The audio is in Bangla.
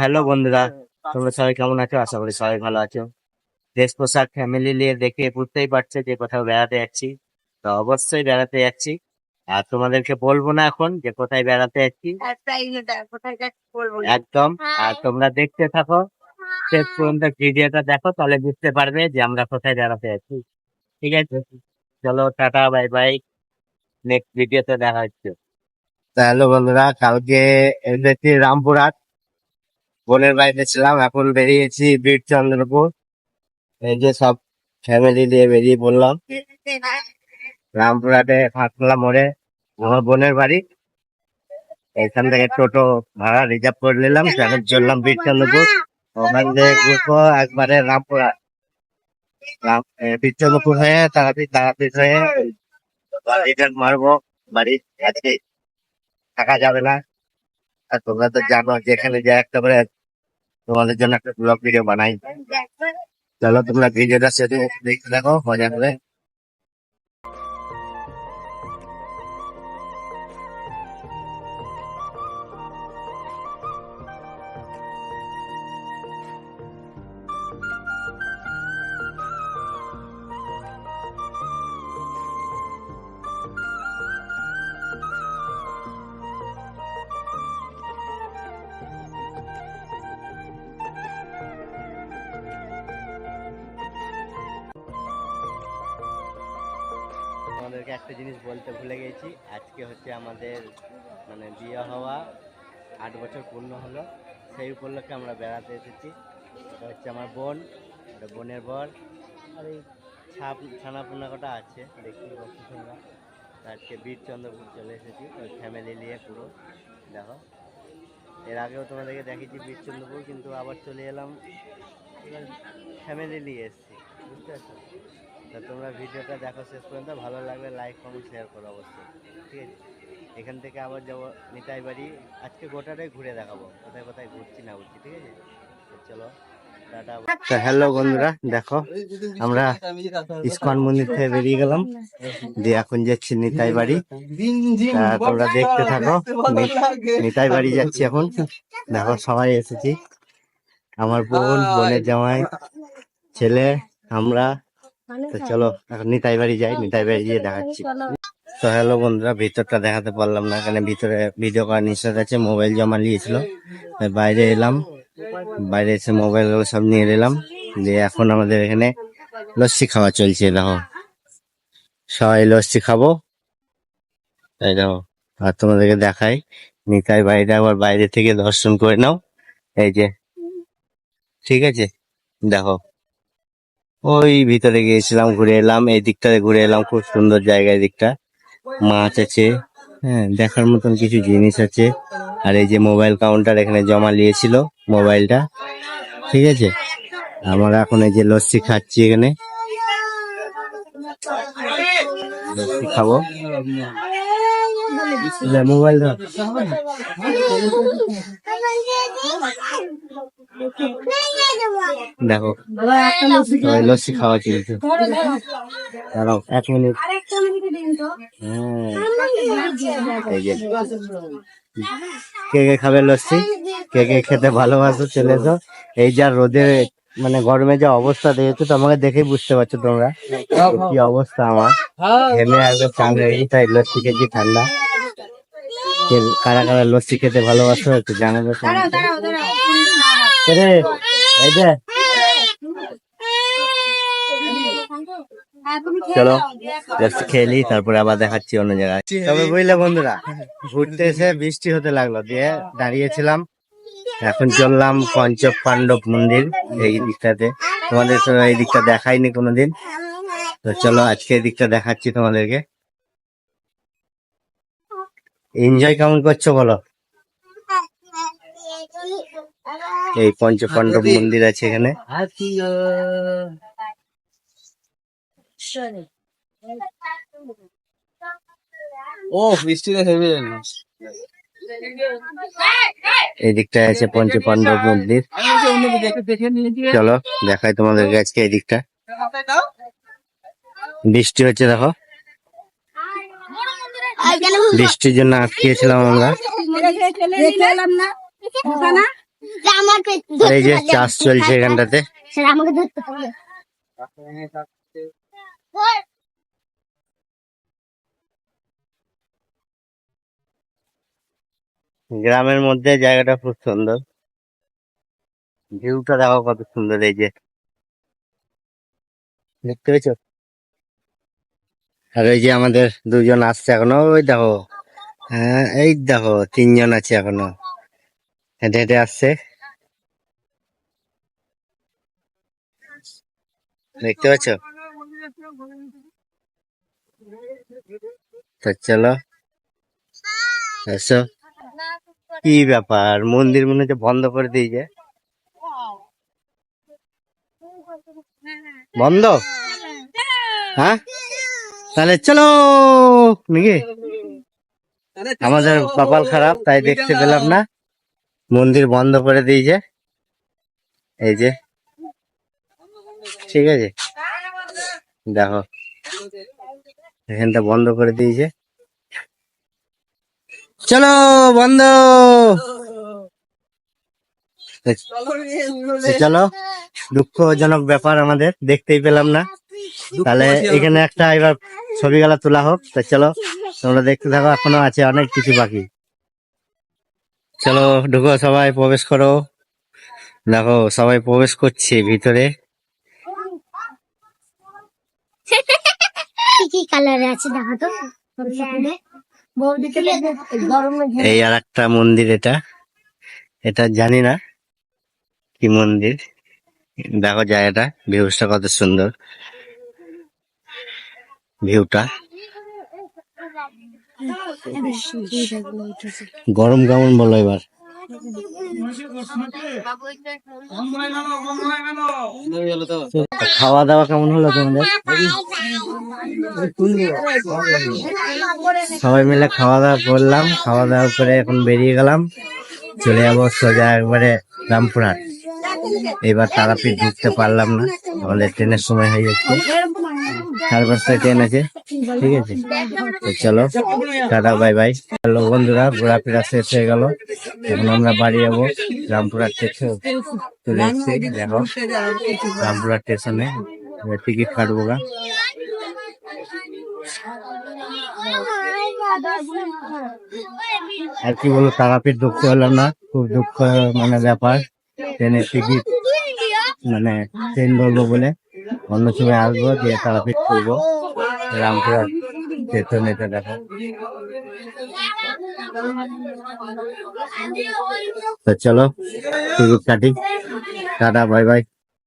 হ্যালো বন্ধুরা। তোমরা সবাই কেমন আছো? আশা করি সবাই ভালো আছো। দেশ পোশাক ফ্যামিলি নিয়ে দেখে বুঝতেই পারছ যে কোথাও বেড়াতে যাচ্ছি। তো অবশ্যই বেড়াতে যাচ্ছি। আর তোমাদেরকে বলব না এখন যে কোথায় বেড়াতে যাচ্ছি। একদম। আর তোমরা দেখতে থাকো। শেষ পর্যন্ত ভিডিওটা দেখো, তাহলে বুঝতে পারবে যে আমরা কোথায় বেড়াতে যাচ্ছি। ঠিক আছে? চলো, টাটা বাই বাই নেক্সট ভিডিওতে দেখা হচ্ছে। হ্যালো বন্ধুরা, কালকে এসেছি রামপুরহাট। বোনের বাড়িতে ছিলাম এখন বেরিয়েছি বীর চন্দ্রপুর এই যে সব ফ্যামিলি নিয়ে বেরিয়ে পড়লাম। রামপুরহাটে ফাঁকলা মোড়ে বোনের বাড়ি। এখান থেকে টোটো ভাড়া রিজার্ভ করে নিলাম এখন চললাম বীর চন্দ্রপুর ওখান থেকে ঘুরবো একবারে রামপুরহাট। রাম এ, বীর চন্দ্রপুর হয়ে তারাপীঠ তারাপীঠ হয়ে রিটার্ন মারবো বাড়ি থাকা যাবে না। আর তোমরা তো জানো যেখানে যাই একটা করে তোমাদের জন্য একটা ব্লগ ভিডিও বানাই। চলো তোমরা ভিডিওটা সেটা দেখতে দেখো মজা করে। আমাদেরকে একটা জিনিস বলতে ভুলে গেছি। আজকে হচ্ছে আমাদের মানে বিয়ে হওয়া আট বছর পূর্ণ হলো। সেই উপলক্ষে আমরা বেড়াতে এসেছি। এটা হচ্ছে আমার বোন এটা বোনের বর। আর এই ছাপ ছানা পোনা কটা আছে, দেখতে পাচ্ছি আজকে বীরচন্দ্রপুর চলে এসেছি, ওই ফ্যামিলি নিয়ে পুরো। দেখো। এর আগেও তোমাদেরকে দেখেছি বীরচন্দ্রপুর, কিন্তু আবার চলে এলাম। ফ্যামিলি নিয়ে এসেছি, বুঝতে পারছ? তা তোমরা ভিডিওটা দেখো শেষ পর্যন্ত। ভালো লাগলে লাইক কমেন্ট শেয়ার করো অবশ্যই। ঠিক আছে? এখান থেকে আবার যাব নিতাই বাড়ি। আজকে গোটাটাই ঘুরে দেখাবো। কোথায় কোথায় ঘুরছি না ঘুরছি ঠিক আছে? তো চলো তো হ্যালো বন্ধুরা দেখো আমরা ইস্কন মন্দির থেকে বেরিয়ে গেলাম। দিয়ে এখন যাচ্ছি নিতাই বাড়ি। তোমরা দেখতে থাকো। নি- নিতাই বাড়ি যাচ্ছি এখন। দেখো সবাই এসেছি। আমার বোন বোনের জামাই ছেলে আমরা। তো চলো। এখন নিতাই বাড়ি যাই নিতাই বাড়ি গিয়ে দেখাচ্ছি। তো হ্যালো বন্ধুরা ভিতরটা দেখাতে পারলাম না এখানে ভিতরে ভিডিও করার নিষেধ আছে মোবাইল জমা নিয়েছিল। বাইরে এলাম বাইরে এসে মোবাইল সব নিয়ে এলাম দিয়ে এখন আমাদের এখানে লস্যি খাওয়া চলছে দেখো। সবাই লস্যি খাব। তাই দেখো আর তোমাদেরকে দেখাই নিতাই বাড়িটা আবার বাইরে থেকে দর্শন করে নাও। এই যে ঠিক আছে দেখো। ওই ভিতরে গিয়েছিলাম, ঘুরে এলাম। এই দিকটাতে ঘুরে এলাম, খুব সুন্দর জায়গা দিকটা। মাছ আছে হ্যাঁ দেখার মতন কিছু জিনিস আছে। আর এই যে মোবাইল কাউন্টার এখানে জমা নিয়েছিল মোবাইলটা, ঠিক আছে? আমরা এখন এই যে লস্যি খাচ্ছি এখানে। লস্যি খাব। মোবাইল। দেখো লস্যি খাওয়া চলছে দাঁড়াও। এক মিনিট। হ্যাঁ। কে কে খাবে লস্যি? কে কে খেতে ভালোবাসো? চলে এসো এই যা রোদে মানে গরমে যা অবস্থা দেখেছ তো আমাকে দেখেই বুঝতে পারছ তোমরা কি অবস্থা আমার। একদম চান হয়ে তাই লস্যি খেয়েছি ঠান্ডা। কারা কারা লস্যি খেতে ভালোবাসো একটু জানাবে এই যে। চলো খেয়ে তারপরে আবার দেখাচ্ছি অন্য জায়গায়। তবে বুঝলে বন্ধুরা ঘুরতে এসে বৃষ্টি হতে লাগল দিয়ে দাঁড়িয়েছিলাম। এখন চললাম পঞ্চ পাণ্ডব মন্দির এই দিকটাতে। তোমাদের তো এই দিকটা দেখাইনি কোনোদিন। তো চলো আজকে এই দিকটা দেখাচ্ছি তোমাদেরকে। এনজয় কেমন করছ বলো? এই পঞ্চ পাণ্ডব মন্দির আছে এখানে। ও বৃষ্টিতে হেভি এই দিকটায় আছে পঞ্চ পাণ্ডব মন্দির। চলো দেখাই তোমাদেরকে আজকে এই দিকটা। বৃষ্টি হচ্ছে দেখো। বৃষ্টির জন্য আটকেছিলাম আমরা। এই যে চাষ চলছে এখানটাতে। আমাকে ধরতে হবে। গ্রামের মধ্যে জায়গাটা খুব সুন্দর। ভিউটা দেখো কত সুন্দর এই যে। দেখতে পেয়েছ? আর এই যে আমাদের দুজন আসছে এখনও ওই দেখো। হ্যাঁ এই দেখো তিনজন আছে এখনও। হেঁটে হেঁটে আসছে দেখতে পাচ্ছ? চলো এসো কি ব্যাপার? মন্দির মনে হচ্ছে বন্ধ করে দিয়েছে। বন্ধ? হ্যাঁ? তাহলে চলো, নাকি? আমাদের কপাল খারাপ, তাই দেখতে পেলাম না। মন্দির বন্ধ করে দিয়েছে এই যে। ঠিক আছে? দেখো। এখানটা বন্ধ করে দিয়েছে চলো, বন্ধ। চলো। দুঃখজনক ব্যাপার আমাদের, দেখতেই পেলাম না। তাহলে এখানে একটা এবার ছবি গেলা তোলা হোক। তা চলো, তোমরা দেখতে থাকো, এখনও আছে অনেক কিছু বাকি। চলো ঢুকো সবাই প্রবেশ করো। দেখো সবাই প্রবেশ করছে ভিতরে। কি কি আছে দেখো তো? এই আর একটা মন্দির এটা। এটা জানি না কি মন্দির। দেখো জায়গাটা ভিউসটা কত সুন্দর। ভিউটা। গরম কেমন বলো এবার খাওয়া দাওয়া কেমন হলো তোমাদের সবাই মিলে খাওয়া দাওয়া করলাম খাওয়া দাওয়া করে এখন বেরিয়ে গেলাম। চলে যাব সোজা একবারে রামপুরহাট এবার তারাপীঠ ঢুকতে পারলাম না আমাদের ট্রেনের সময় হয়ে যাচ্ছে সাড়ে পাঁচটায় ট্রেন আছে। ঠিক আছে। চলো, টাটা, বাই বাই। হ্যালো বন্ধুরা, ঘোরাফেরা শেষ হয়ে গেল। এখন আমরা বাড়ি যাব রামপুরহাট স্টেশন। চলে এসছি, দেখো, রামপুরহাট স্টেশনে। টিকিট কাটবো গা। আর কি বলব, তারাপীঠ ঢুকতে পারলাম না। খুব দুঃখ মানে ব্যাপার। ট্রেনের টিকিট মানে ট্রেন ধরবো বলে। অন্য সময় আসব দিয়ে তারাপীঠ করব রামপুরহাট স্টেশন এটা দেখো। তো চলো কাটি টাটা বাই বাই